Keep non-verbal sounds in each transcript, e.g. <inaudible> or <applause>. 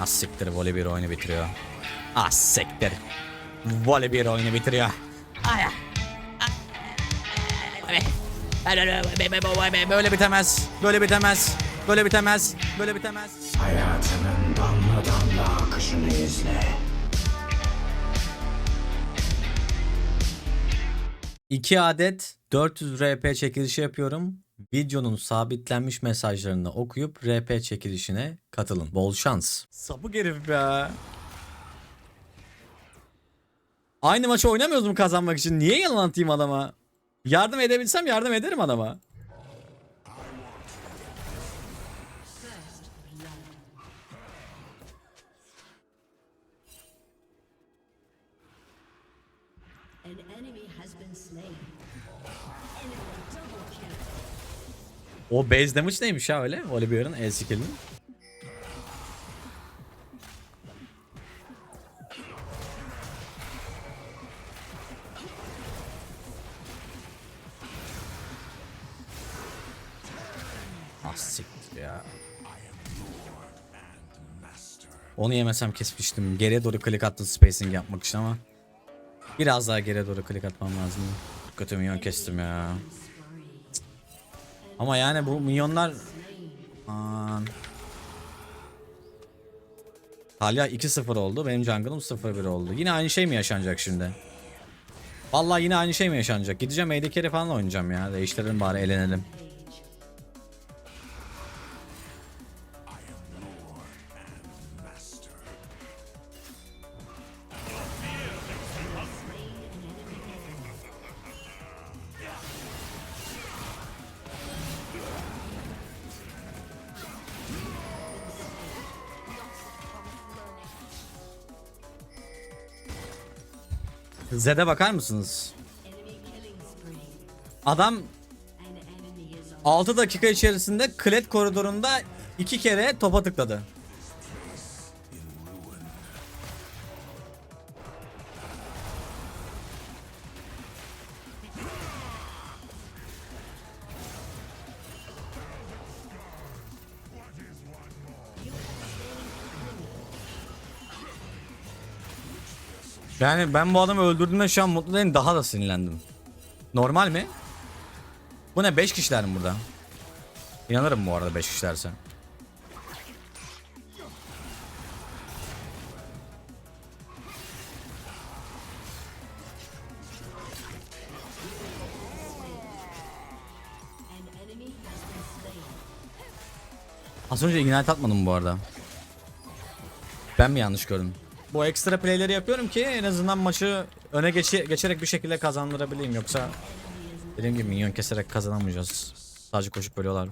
Az siktir voley bir oyunu bitiriyor. Az siktir. Voley bir oyunu bitiriyor. Ay. Böyle bitemez. Böyle bitemez. Böyle bitemez. Böyle bitemez. Hayatının damla damla akışını izle. İki adet 400 RP çekilişi yapıyorum. Videonun sabitlenmiş mesajlarını okuyup RP çekilişine katılın. Bol şans. Sapık herif be. Aynı maçı oynamıyoruz mu kazanmak için? Niye yalan atayım adama? Yardım edebilsem yardım ederim adama. An enemy has been slain. Enemy double kill. O base damage neymiş ya öyle? Volibear'ın el skill'inin. Ah ya. Onu yemesem kesmiştim. Geriye doğru klik attım spacing yapmak için ama biraz daha geriye doğru klik atmam lazım. Kötü minyon kestim ya. Ama yani bu minyonlar Aman. Talya 2-0 oldu. Benim jungle'ım 0-1 oldu. Yine aynı şey mi yaşanacak şimdi? Vallahi yine aynı şey mi yaşanacak? Gideceğim AD carry falan oynayacağım ya. Değiştirelim bari elenelim. Zed'e bakar mısınız? Adam An enemy is on 6 dakika içerisinde klet koridorunda iki kere topa tıkladı. Yani ben bu adamı öldürdüğümde şu an mutlu değilim daha da sinirlendim. Normal mi? Bu ne 5 kişiler mi burada? İnanırım bu arada 5 kişilerse. Az önce ignite atmadım bu arada. Ben mi yanlış gördüm? Bu ekstra playleri yapıyorum ki en azından maçı öne geçe- geçerek bir şekilde kazandırabileyim. Yoksa dediğim gibi minyon keserek kazanamayacağız. Sadece koşup bölüyorlar.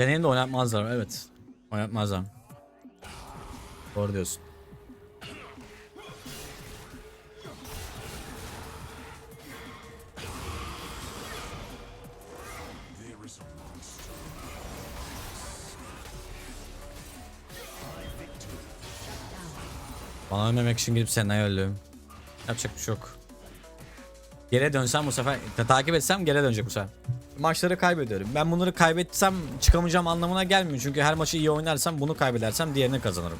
Deneyim de oynatmazlar evet. Oynatmazlar. Doğru diyorsun. Bana ölmemek için gidip Senna'yı öldüm. Yapacak bir şey yok. Geri dönsem bu sefer ta- takip etsem geri dönecek bu sefer. Maçları kaybediyorum. Ben bunları kaybetsem çıkamayacağım anlamına gelmiyor. Çünkü her maçı iyi oynarsam bunu kaybedersem diğerini kazanırım.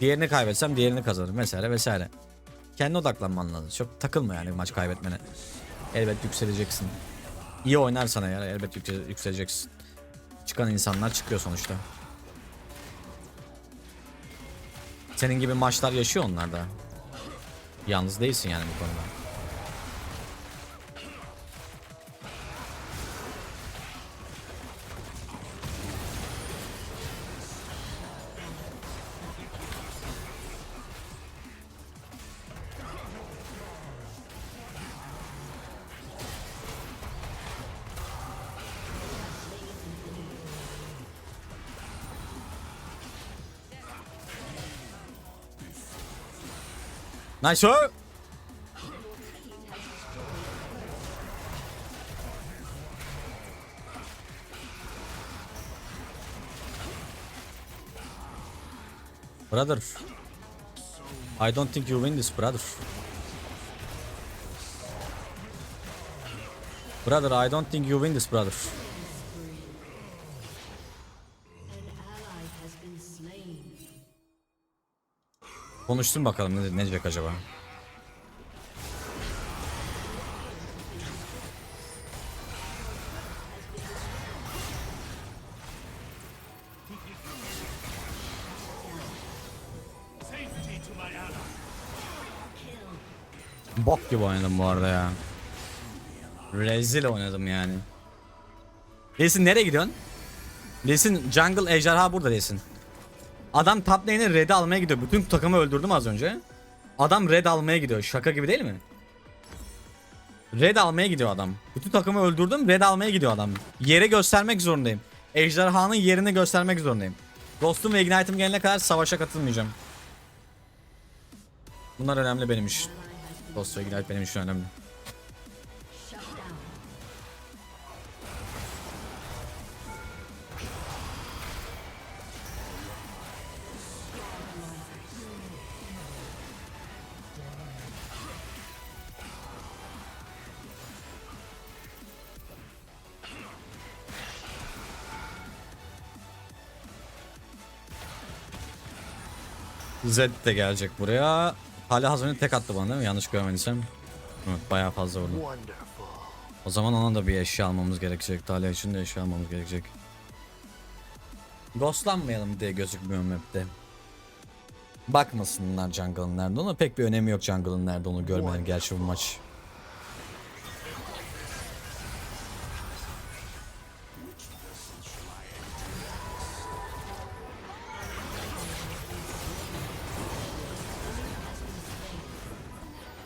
Diğerini kaybetsem diğerini kazanırım vesaire vesaire. Kendi odaklanman lazım. Çok takılma yani maç kaybetmene. Elbet yükseleceksin. İyi oynarsan eğer elbet yükse- yükseleceksin. Çıkan insanlar çıkıyor sonuçta. Senin gibi maçlar yaşıyor onlar da. Yalnız değilsin yani bu konuda. 나이스 Brother I don't think you win this brother Brother I don't think you win this brother Konuşsun bakalım ne, ne diyecek acaba. Bok gibi oynadım bu arada ya. Rezil oynadım yani. Lesin nereye gidiyorsun? Lesin jungle ejderha burada Lesin. Adam top lane'e red almaya gidiyor. Bütün takımı öldürdüm az önce. Adam red almaya gidiyor. Şaka gibi değil mi? Red almaya gidiyor adam. Bütün takımı öldürdüm. Red almaya gidiyor adam. Yere göstermek zorundayım. Ejderhanın yerini göstermek zorundayım. Ghost'um ve Ignite'ım gelene kadar savaşa katılmayacağım. Bunlar önemli benim için. Ghost ve Ignite benim için önemli. Zed de gelecek buraya. Hala Hazan'ı tek attı bana değil mi? Yanlış görmediysem. Evet bayağı fazla vurdu. O zaman ona da bir eşya almamız gerekecek. Talia için de eşya almamız gerekecek. Ghostlanmayalım diye gözükmüyor map'te. Bakmasınlar jungle'ın nerede ona pek bir önemi yok jungle'ın nerede onu görmeleri gerçi bu maç.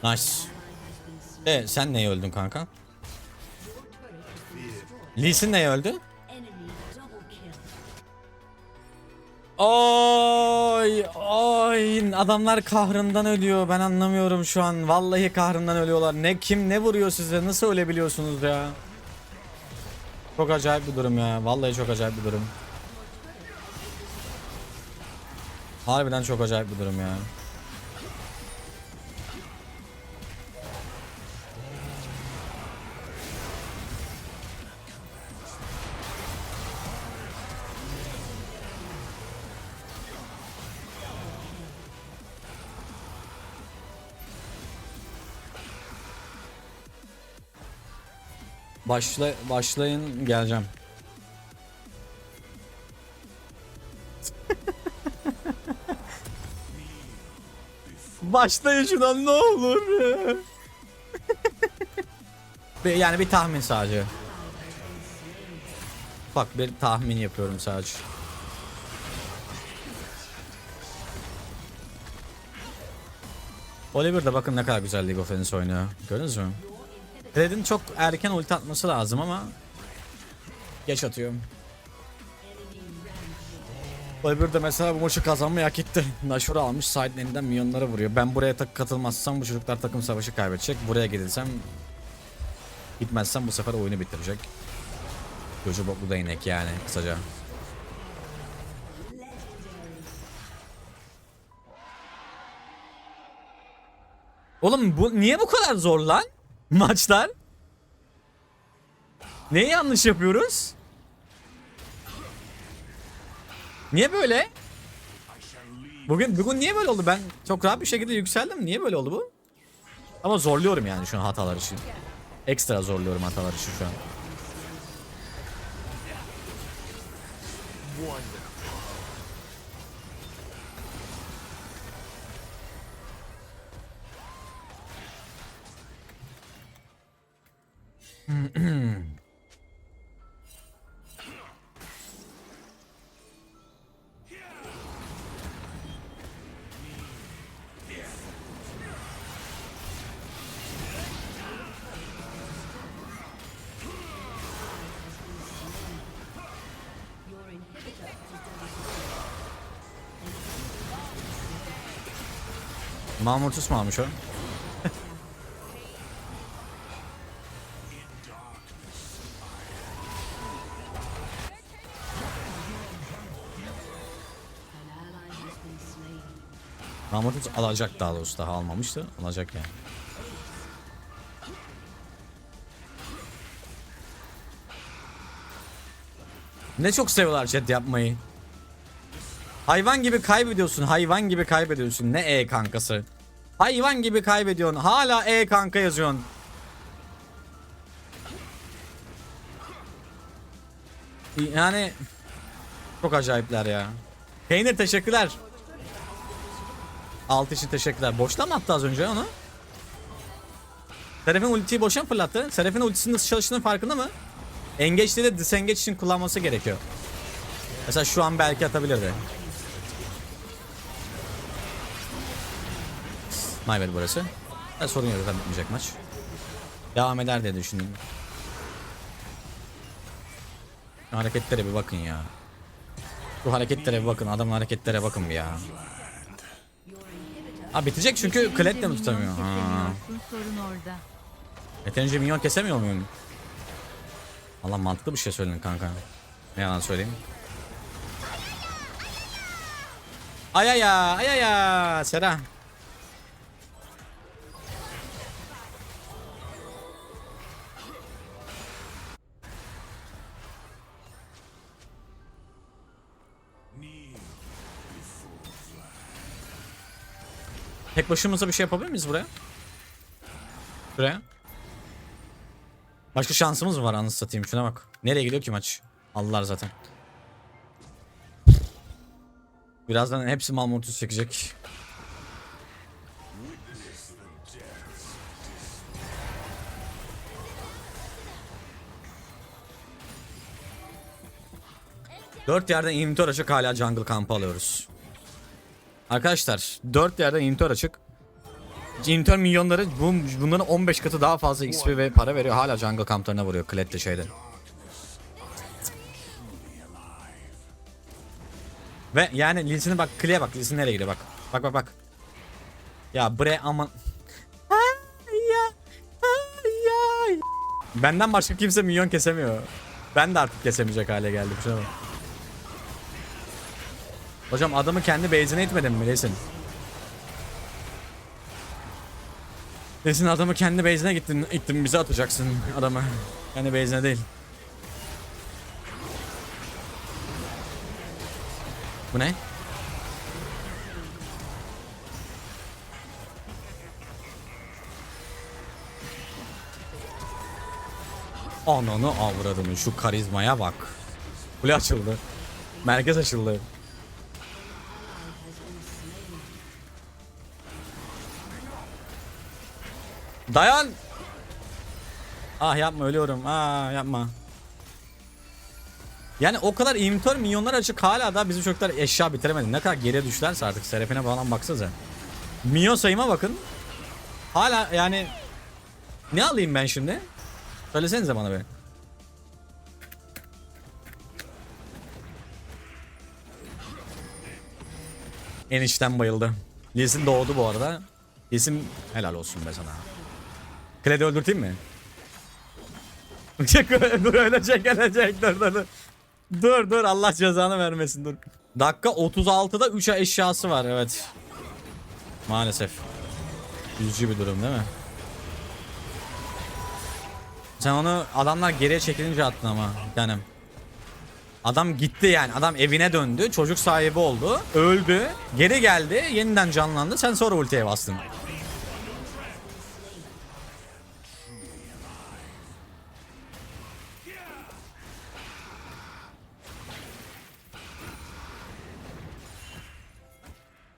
Nice. E sen neye öldün kanka? Lee Sin neye öldü? Oy oy. Adamlar kahrından ölüyor. Ben anlamıyorum şu an. Vallahi kahrından ölüyorlar. Ne kim ne vuruyor size? Nasıl ölebiliyorsunuz ya? Çok acayip bir durum ya. Vallahi çok acayip bir durum. Harbiden çok acayip bir durum ya Başla başlayın geleceğim. <laughs> Başlayın şuradan ne olur. Bir- yani bir tahmin sadece. Bak bir tahmin yapıyorum sadece. Oliver de bakın ne kadar güzel League of Legends oynuyor. Gördünüz mü? Red'in çok erken ulti atması lazım ama geç atıyor. Oliver de mesela bu maçı kazanmayı hak etti. <laughs> Nashor'u almış side lane'den minyonlara vuruyor. Ben buraya tak katılmazsam bu çocuklar takım savaşı kaybedecek. Buraya gelirsem gitmezsem bu sefer oyunu bitirecek. Gözü boklu değnek yani kısaca. Oğlum bu niye bu kadar zor lan? Maçlar? Neyi yanlış yapıyoruz? Niye böyle? Bugün bugün niye böyle oldu? Ben çok rahat bir şekilde yükseldim. Niye böyle oldu bu? Ama zorluyorum yani şu an hatalar için. Ekstra zorluyorum hatalar için şu an. Mamurtus mu almış o? Mahmut alacak daha doğrusu daha almamıştı. Alacak yani. Ne çok seviyorlar chat yapmayı. Hayvan gibi kaybediyorsun. Hayvan gibi kaybediyorsun. Ne E kankası. Hayvan gibi kaybediyorsun. Hala E kanka yazıyorsun. Yani çok acayipler ya. Peynir teşekkürler. Alt için teşekkürler. Boşta mı attı az önce onu? Seraf'in ultiyi boşa mı fırlattı? Seraf'in ultisinin nasıl çalıştığının farkında mı? Engage'de de disengage için kullanması gerekiyor. Mesela şu an belki atabilirdi. My bad burası. Ya sorun yok zaten bitmeyecek maç. Devam eder diye düşündüm. Hareketlere bir bakın ya. Şu hareketlere bir bakın. Adamın hareketlere bakın bir ya. Ha bitecek çünkü Kled de mi tutamıyor? Ha. Sorun orada. Yeterince minyon kesemiyor muyum? Allah mantıklı bir şey söyledin kanka. Ne yalan söyleyeyim. Ayaya, ayaya, Sera. Tek başımıza bir şey yapabilir miyiz buraya? Buraya. Başka şansımız mı var anasını satayım şuna bak. Nereye gidiyor ki maç? Aldılar zaten. Birazdan hepsi Malmortus çekecek. Dört yerden inhibitor açık hala jungle kampı alıyoruz. Arkadaşlar dört yerden inhibitor açık. İnhibitor milyonları bu, bunların 15 katı daha fazla XP ve para veriyor. Hala jungle kamplarına vuruyor Kled de şeyde. Ve yani Lins'ine bak Klee'ye bak Lins'in nereye gidiyor bak. Bak bak bak. Ya bre aman. Benden başka kimse milyon kesemiyor. Ben de artık kesemeyecek hale geldim. Şuna bak. Hocam adamı kendi base'ine itmedin mi Lesin? Lesin adamı kendi base'ine gittin, ittin bize atacaksın adamı. Kendi base'ine değil. Bu ne? Ananı avradını şu karizmaya bak. Kule açıldı. Merkez açıldı. Dayan. Ah yapma ölüyorum. Ah yapma. Yani o kadar inventory milyonlar açık hala da bizim çocuklar eşya bitiremedi. Ne kadar geriye düşlerse artık Serafine falan baksanıza. Milyon sayıma bakın. Hala yani ne alayım ben şimdi? Söylesenize bana be. Enişten bayıldı. Lisin doğdu bu arada. Lisin helal olsun be sana. Kledi öldürteyim mi? <laughs> Dur ölecek ölecek dur dur dur. Dur dur Allah cezanı vermesin dur. Dakika 36'da 3 eşyası var evet. Maalesef. Üzücü bir durum değil mi? Sen onu adamlar geriye çekilince attın ama tanem. Adam gitti yani. Adam evine döndü. Çocuk sahibi oldu. Öldü. Geri geldi. Yeniden canlandı. Sen sonra ultiye bastın.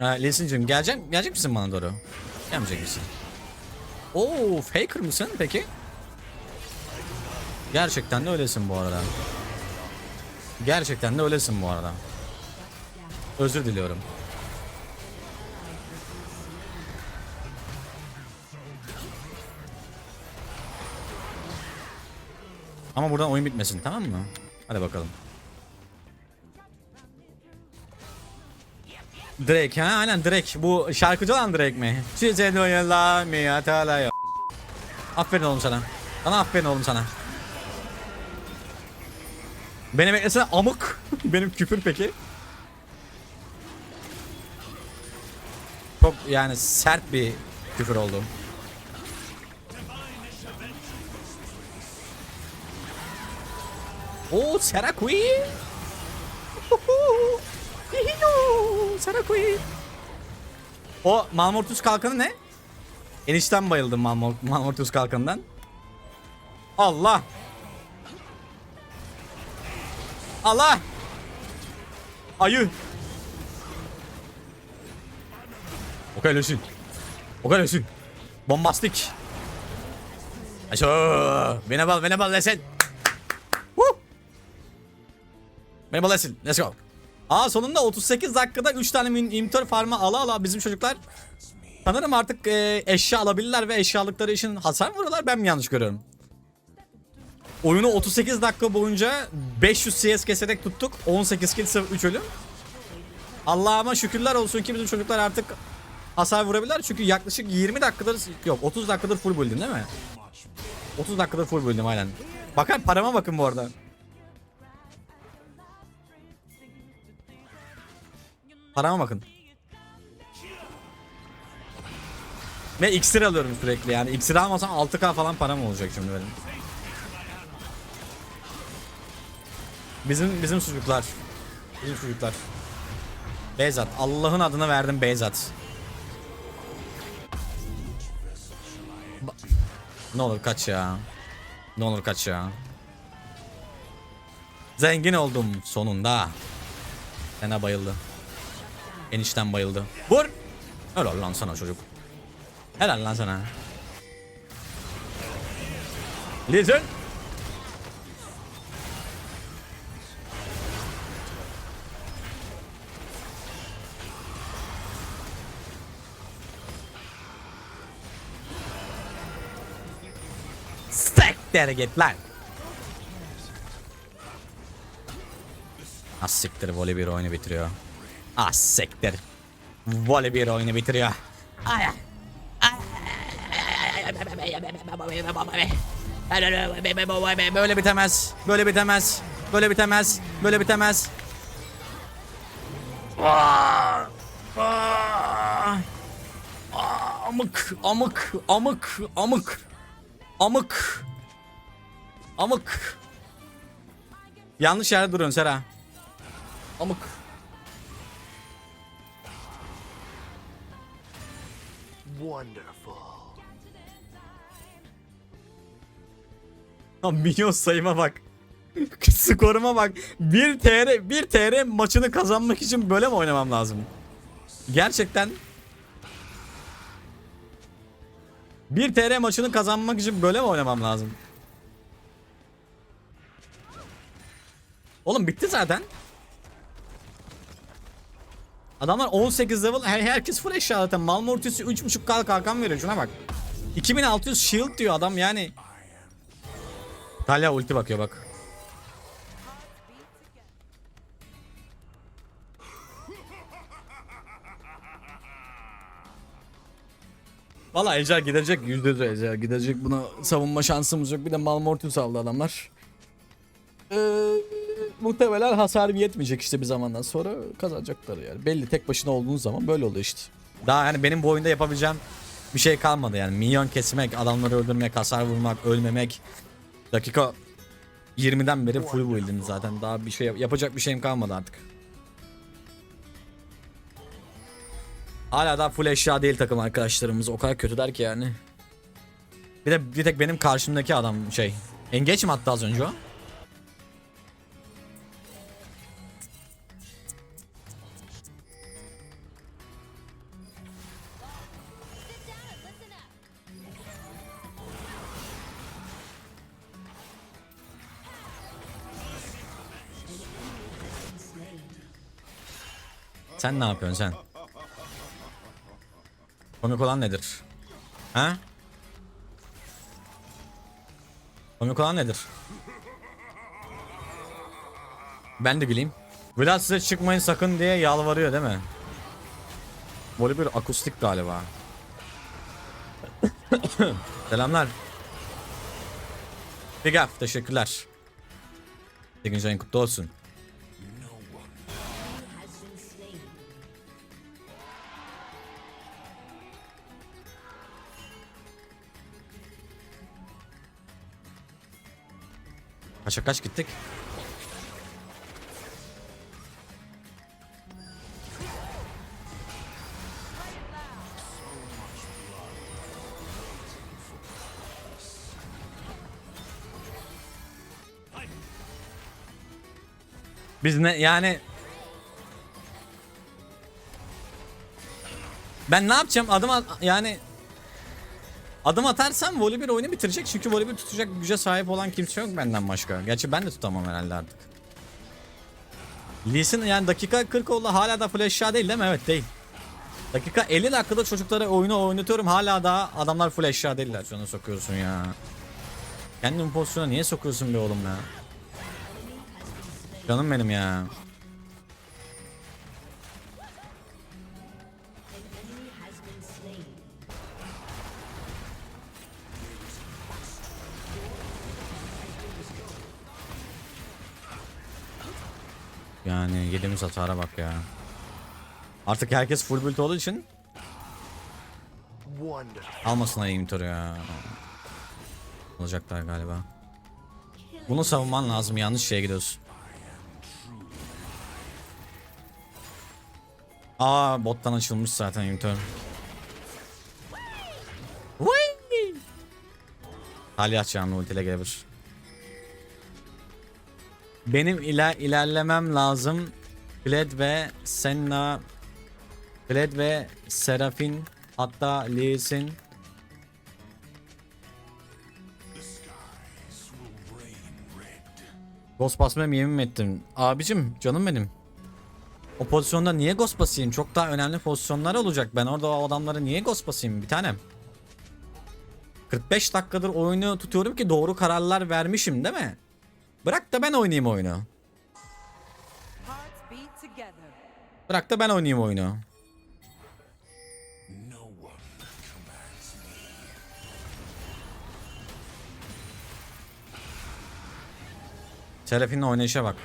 Ha, Lesin'cim gelecek, gelecek misin bana doğru? Gelmeyecek misin? Oo, faker mısın peki? Gerçekten de öylesin bu arada. Gerçekten de öylesin bu arada. Özür diliyorum. Ama buradan oyun bitmesin tamam mı? Hadi bakalım. Drake ha aynen Drake. Bu şarkıcı olan Drake mi? Size doyala mi atala ya. Aferin oğlum sana. Sana aferin oğlum sana. Beni beklesene amık. <laughs> Benim küfür peki. Çok yani sert bir küfür oldu. Oo Serakui. Serakui. O Malmortus kalkanı ne? Enişten bayıldım Malmor Malmortus kalkanından. Allah. Allah. Ayı. O kadar ölsün. O kadar ölsün. Bombastik. Aşağı. Beni bal, beni bal lesin. Woo. Beni bal lesin. Let's go. Aa sonunda 38 dakikada 3 tane imitör farmı ala ala bizim çocuklar sanırım artık e, eşya alabilirler ve eşyalıkları için hasar mı vuruyorlar ben mi yanlış görüyorum? Oyunu 38 dakika boyunca 500 CS keserek tuttuk. 18 kill 3 ölüm. Allah'ıma şükürler olsun ki bizim çocuklar artık hasar vurabilirler. Çünkü yaklaşık 20 dakikadır yok 30 dakikadır full build'im değil mi? 30 dakikadır full build'im aynen. Bakın parama bakın bu arada. Parama bakın. Ve iksir alıyorum sürekli yani. İksir almasam 6k falan param olacak şimdi benim. Bizim bizim çocuklar. Bizim çocuklar. Beyzat. Allah'ın adına verdim Beyzat. Ba- ne olur kaç ya. Ne olur kaç ya. Zengin oldum sonunda. Fena bayıldı. Enişten bayıldı. Vur. Helal lan sana çocuk. Helal lan sana. Listen. Siktir git lan. Az siktir voley bir oyunu bitiriyor. Az siktir. Voley bir oyunu bitiriyor. Ay. Böyle bitemez. Böyle bitemez. Böyle bitemez. Böyle bitemez. Aa! Aa! Aa, Amık, amık, amık, amık. Amık. Amık. Yanlış yerde duruyorsun Sera. Amık. Wonderful. Minyon sayıma bak. <laughs> Skoruma bak. 1 TR 1 TR maçını kazanmak için böyle mi oynamam lazım? Gerçekten 1 TR maçını kazanmak için böyle mi oynamam lazım? Oğlum bitti zaten. Adamlar 18 level her herkes full eşya zaten. Malmortis'i 3.5k kalkan veriyor şuna bak. 2600 shield diyor adam yani. Talya ulti bakıyor bak. Valla Ejder gidecek yüzde yüz Ejder gidecek buna savunma şansımız yok bir de Malmortius aldı adamlar. Ee, muhtemelen hasar yetmeyecek işte bir zamandan sonra kazanacaklar yani. Belli tek başına olduğun zaman böyle oluyor işte. Daha yani benim bu oyunda yapabileceğim bir şey kalmadı yani. Minyon kesmek, adamları öldürmek, hasar vurmak, ölmemek. Dakika 20'den beri full build'im zaten. Daha bir şey yapacak bir şeyim kalmadı artık. Hala daha full eşya değil takım arkadaşlarımız. O kadar kötüler ki yani. Bir de bir tek benim karşımdaki adam şey. Engeç mi attı az önce o? Sen ne yapıyorsun sen? Komik olan nedir? Ha? Komik olan nedir? Ben de bileyim. Vlad size çıkmayın sakın diye yalvarıyor değil mi? Böyle bir akustik galiba. <coughs> Selamlar. Big up teşekkürler. 8. ayın kutlu olsun. Kaça kaç gittik? Biz ne yani Ben ne yapacağım? Adım yani adım atarsam voleybol oyunu bitirecek. Çünkü voleybol tutacak güce sahip olan kimse yok benden başka. Gerçi ben de tutamam herhalde artık. Lee Sin yani dakika 40 oldu hala da full eşya değil değil mi? Evet değil. Dakika 50 dakikada çocuklara oyunu oynatıyorum hala da adamlar full eşya değiller. Şuna sokuyorsun ya. Kendin pozisyona niye sokuyorsun be oğlum ya? Canım benim ya. Yani yediğimiz hatara bak ya. Artık herkes full build olduğu için almasınlar inventory ya. Olacaklar galiba. Bunu savunman lazım. Yanlış şeye gidiyorsun. Aa bottan açılmış zaten inventory. Talih atacağım ultiyle gelebilir. Benim iler ilerlemem lazım. Bled ve Senna Bled ve Serafin hatta Lee Sin Ghost basmaya yemin mi ettim? Abicim canım benim. O pozisyonda niye ghost basayım? Çok daha önemli pozisyonlar olacak. Ben orada o adamları niye ghost basayım bir tanem? 45 dakikadır oyunu tutuyorum ki doğru kararlar vermişim değil mi? Bırak da ben oynayayım oyunu. Bırak da ben oynayayım oyunu. Serafin'in oynayışa bak.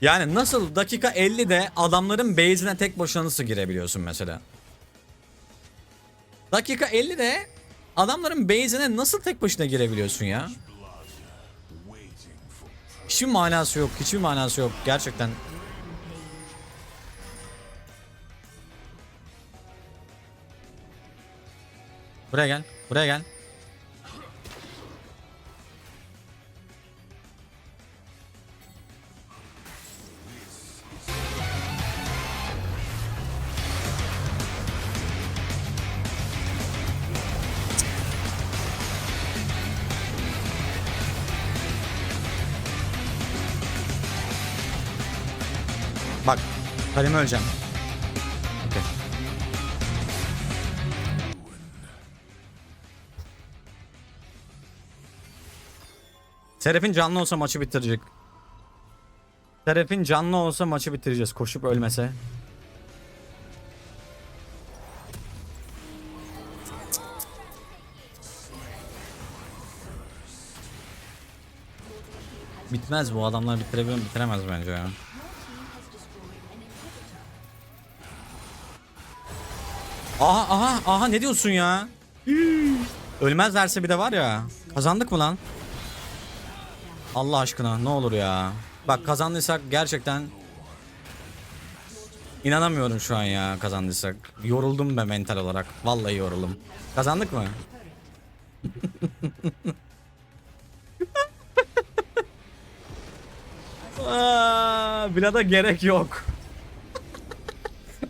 Yani nasıl dakika 50'de adamların base'ine tek başına nasıl girebiliyorsun mesela? Dakika 50'de adamların base'ine nasıl tek başına girebiliyorsun ya? Hiçbir manası yok. Hiçbir manası yok. Gerçekten. Buraya gel. Buraya gel. Kalemi öleceğim. Okey. Serafin canlı olsa maçı bitirecek. Serafin canlı olsa maçı bitireceğiz. Koşup ölmese. Bitmez bu adamlar bitirebilir? Bitiremez bence ya. Aha aha aha ne diyorsun ya? Ölmezlerse bir de var ya. Kazandık mı lan? Allah aşkına ne olur ya. Bak kazandıysak gerçekten inanamıyorum şu an ya kazandıysak. Yoruldum ben mental olarak. Vallahi yoruldum. Kazandık mı? <laughs> Aa, Bilada gerek yok.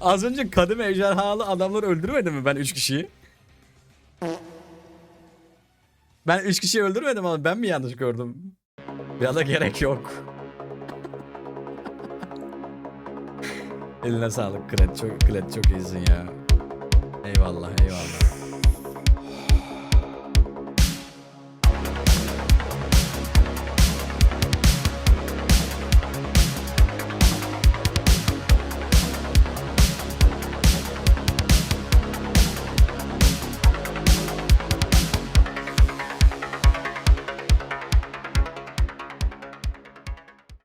Az önce kadim ejderhalı adamları öldürmedi mi ben 3 kişiyi? Ben 3 kişiyi öldürmedim ama ben mi yanlış gördüm? Ya da gerek yok. Eline sağlık Kret çok Kret çok iyisin ya. Eyvallah eyvallah.